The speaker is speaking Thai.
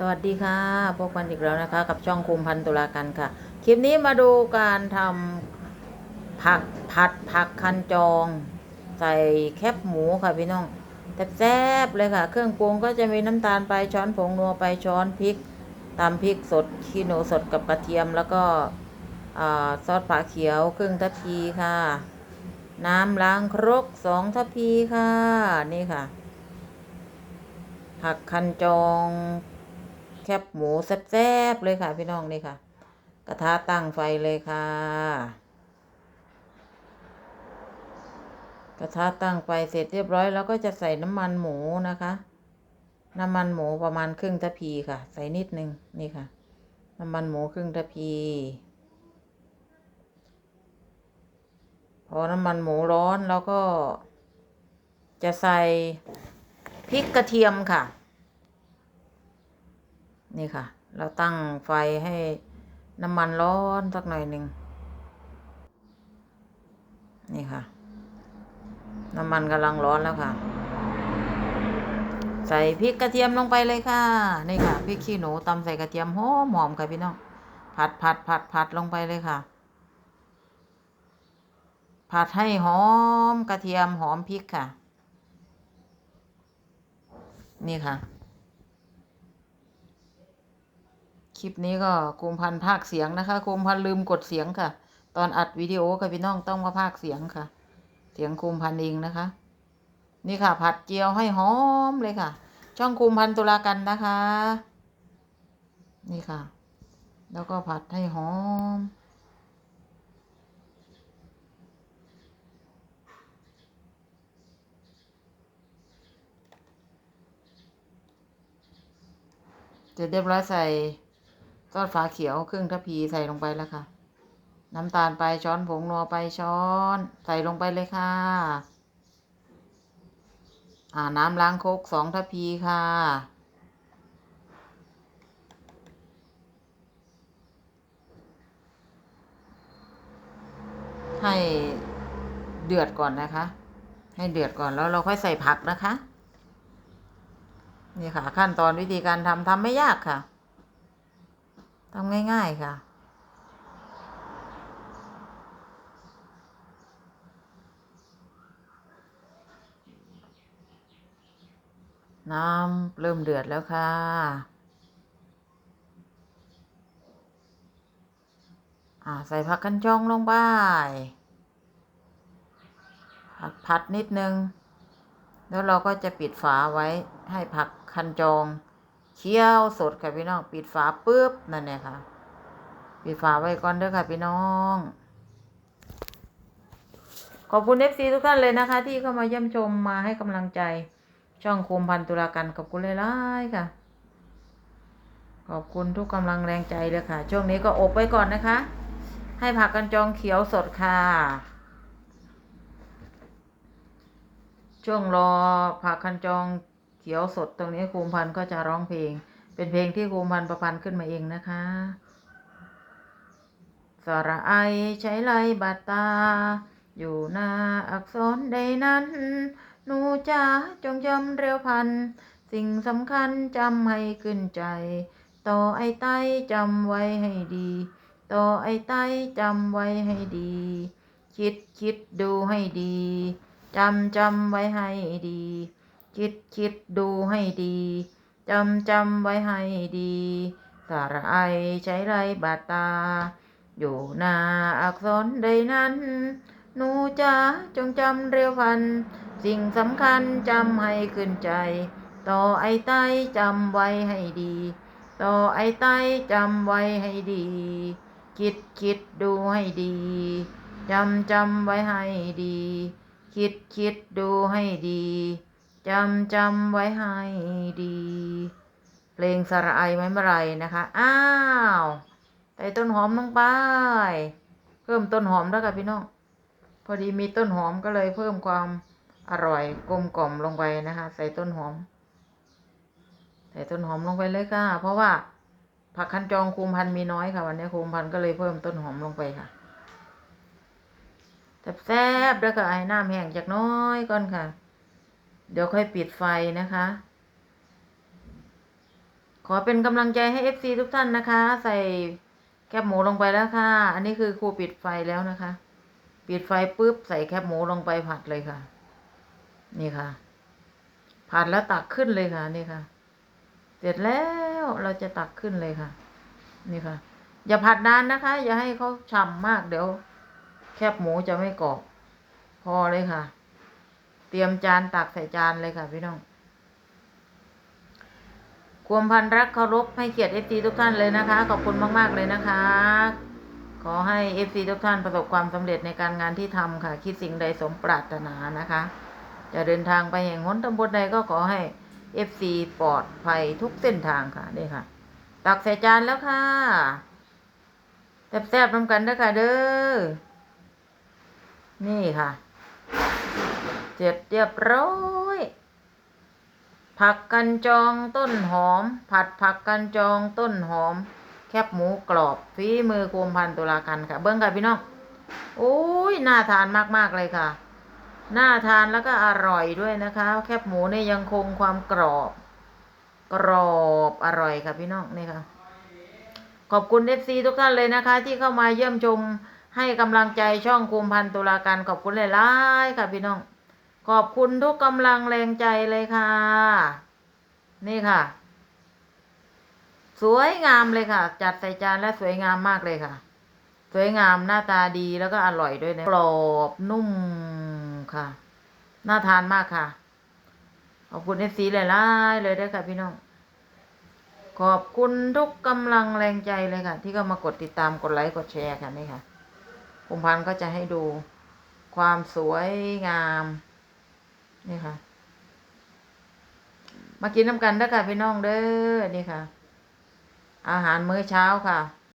สวัสดีค่ะ พบกันอีกแล้วนะคะ กับช่องคุมพันตุลากันค่ะ คลิปนี้มาดูการทำผักผัดผักคันจอง ใส่แคบหมูค่ะพี่น้องแซ่บเลยค่ะ เครื่องปรุงก็จะมีน้ำตาลไปช้อนผงนัวไปช้อนพริกตำพริกสดขี้หนูสดกับกระเทียมแล้วก็ซอสฝาเขียวครึ่งทัพพีค่ะ น้ำล้างครกสองทัพพีค่ะ นี่ค่ะ ผักคันจอง แคบหมูแซ่บๆเลยค่ะ พี่น้องนี่ค่ะ กระทะตั้งไฟเลยค่ะ กระทะตั้งไฟเสร็จเรียบร้อยแล้วก็จะใส่น้ำมันหมูนะคะ น้ำมันหมูประมาณครึ่งตะพีค่ะ ใส่นิดนึงนี่ค่ะ น้ำมันหมูครึ่งตะพีพอน้ำมันหมูร้อนแล้วก็จะใส่พริกกระเทียมค่ะ นี่ค่ะ เราตั้งไฟให้น้ำมันร้อนสักหน่อยหนึ่งนี่ค่ะ น้ำมันกำลังร้อนแล้วค่ะ ใส่พริกกระเทียมลงไปเลยค่ะ นี่ค่ะพริกขี้หนูตำใส่กระเทียมหอมหอมค่ะพี่น้องผัดผัดผัดผัดลงไปเลยค่ะ ผัดให้หอมกระเทียมหอมพริกค่ะ นี่ค่ะ คลิปนี้ก็คุมพันภาคเสียงนะคะคุมพันลืมกดเสียงค่ะ ตอนอัดวิดีโอค่ะพี่น้องต้องมาภาคเสียงค่ะ เสียงคุมพันเองนะคะ นี่ค่ะ ผัดเจียวให้หอมเลยค่ะ ช่องคุมพันตุลากันนะคะ นี่ค่ะ แล้วก็ผัดให้หอมเสร็จเรียบร้อยใส่ ซอสฝาเขียวครึ่งทัพพีใส่ลงไปแล้วค่ะ น้ำตาลไปช้อนผงนัวไปช้อน ใส่ลงไปเลยค่ะ อ่าน้ำล้างโคกสองทัพพีค่ะ ให้เดือดก่อนนะคะ ให้เดือดก่อนแล้วเราค่อยใส่ผักนะคะ นี่ค่ะ ขั้นตอนวิธีการทำทำไม่ยากค่ะ ทำง่ายๆค่ะ น้ำเริ่มเดือดแล้วค่ะอ่าใส่ผักกันจองลงไปผัดผัดนิดนึง แล้วเราก็จะปิดฝาไว้ให้ผักคันจอง เคี่ยวสดค่ะพี่น้อง ปิดฝาปุ๊บนั่นเนี่ยค่ะ ปิดฝาไว้ก่อนเด้อค่ะพี่น้อง ขอบคุณเอฟซีทุกท่านเลยนะคะ ที่เข้ามาเยี่ยมชมมาให้กำลังใจ ช่องคุมพันตุลากันขอบคุณเลยล่ค่ะ ขอบคุณทุกกำลังแรงใจเลยค่ะ ช่วงนี้ก็อบไว้ก่อนนะคะ ให้ผักกันจองเขียวสดค่ะช่วงรอผักคันจอง ขียวสดตรงนี้ครูมพันก็จะร้องเพลง เป็นเพลงที่ครูมพันประพันธ์ขึ้นมาเองนะคะสระไอใช้ไลบาตา อยู่หน้าอักษรใดนั้น หนูจ๋าจงจำเร็วพัน สิ่งสำคัญจำให้ขึ้นใจ ต่อไอไต้จำไว้ให้ดี ต่อไอไต้จำไว้ให้ดี คิดคิดดูให้ดี จำจำไว้ให้ดี คิดคิดดูให้ดีจำจำไว้ให้ดีสาระไอใช้ไรบาตา อยู่หน้าอักษรใดนั้น หนูจ๋าจงจำเร็วพัน สิ่งสำคัญจำให้ขึ้นใจ ต่อไอใต้จำไว้ให้ดี ต่อไอใต้จำไว้ให้ดี คิดคิดดูให้ดีจำจำไว้ให้ดี คิดคิดดูให้ดี จำจำไว้ให้ดี เพลงสระไอไม้มะไรนะคะ อ้าวใส่ต้นหอมลงไป เพิ่มต้นหอมแล้วค่ะพี่น้อง พอดีมีต้นหอมก็เลยเพิ่มความอร่อยกลมกล่อมลงไปนะคะ ใส่ต้นหอม ใส่ต้นหอมลงไปเลยค่ะ เพราะว่าผักคันจองคูมพันมีน้อยค่ะ วันนี้คูมพันก็เลยเพิ่มต้นหอมลงไปค่ะแซ่บๆแล้วก็ไอ้น้ำแห้งจากน้อยก่อนค่ะ เดี๋ยวค่อยปิดไฟนะคะ ขอเป็นกำลังใจให้ FC ทุกท่านนะคะ ใส่แคบหมูลงไปแล้วค่ะ อันนี้คือครูปิดไฟแล้วนะคะ ปิดไฟปุ๊บใส่แคบหมูลงไปผัดเลยค่ะ นี่ค่ะ ผัดแล้วตักขึ้นเลยค่ะ นี่ค่ะ เสร็จแล้วเราจะตักขึ้นเลยค่ะ นี่ค่ะ อย่าผัดนานนะคะ อย่าให้เขาฉ่ำมากเดี๋ยว แคบหมูจะไม่กรอบ พอเลยค่ะ รียมจานตักใส่จานเลยค่ะพี่น้องควมพันรักเคารพให้เกียรติเอฟซีทุกท่านเลยนะคะ ขอบคุณมาก ๆ เลยนะคะ ขอให้เอฟซีทุกท่านประสบความสำเร็จในการงานที่ทำค่ะ คิดสิ่งใดสมปรารถนานะคะ จะเดินทางไปแห่งหนตำบลใดก็ขอให้เอฟซีปลอดภัยทุกเส้นทางค่ะนี่ค่ะ ตักใส่จานแล้วค่ะแซ่บๆน้ำกันด้อค่ะเด้อนี่ค่ะ เสร็จเรียบร้อยผักกันจองต้นหอม ผัดผักกันจองต้นหอม แคบหมูกรอบฝีมือโคมพันตุลากันค่ะ เบิ้งค่ะพี่น้องโอ้ยน่าทานมากๆเลยค่ะน่าทานแล้วก็อร่อยด้วยนะคะ แคบหมูเนี่ยยังคงความกรอบ กรอบอร่อยค่ะพี่น้องนี่ค่ะ ขอบคุณเอฟซีทุกท่านเลยนะคะ ที่เข้ามาเยี่ยมชมให้กำลังใจช่องคุมพันตุลาการขอบคุณหลายๆค่ะพี่น้อง ขอบคุณทุกกำลังแรงใจเลยค่ะ นี่ค่ะ สวยงามเลยค่ะ จัดใส่จานและสวยงามมากเลยค่ะ สวยงามหน้าตาดีแล้วก็อร่อยด้วยนะกรอบนุ่มค่ะ น่าทานมากค่ะ ขอบคุณเอฟซีหลายๆเลยด้วยค่ะพี่น้อง ขอบคุณทุกกำลังแรงใจเลยค่ะ ที่ก็มากดติดตามกดไลค์กดแชร์ค่ะนี่ค่ะผมพันธ์ก็จะให้ดูความสวยงาม นี่ค่ะ มากินน้ำกันเด้อค่ะพี่น้องเด้อนี่ค่ะ อาหารมื้อเช้าค่ะ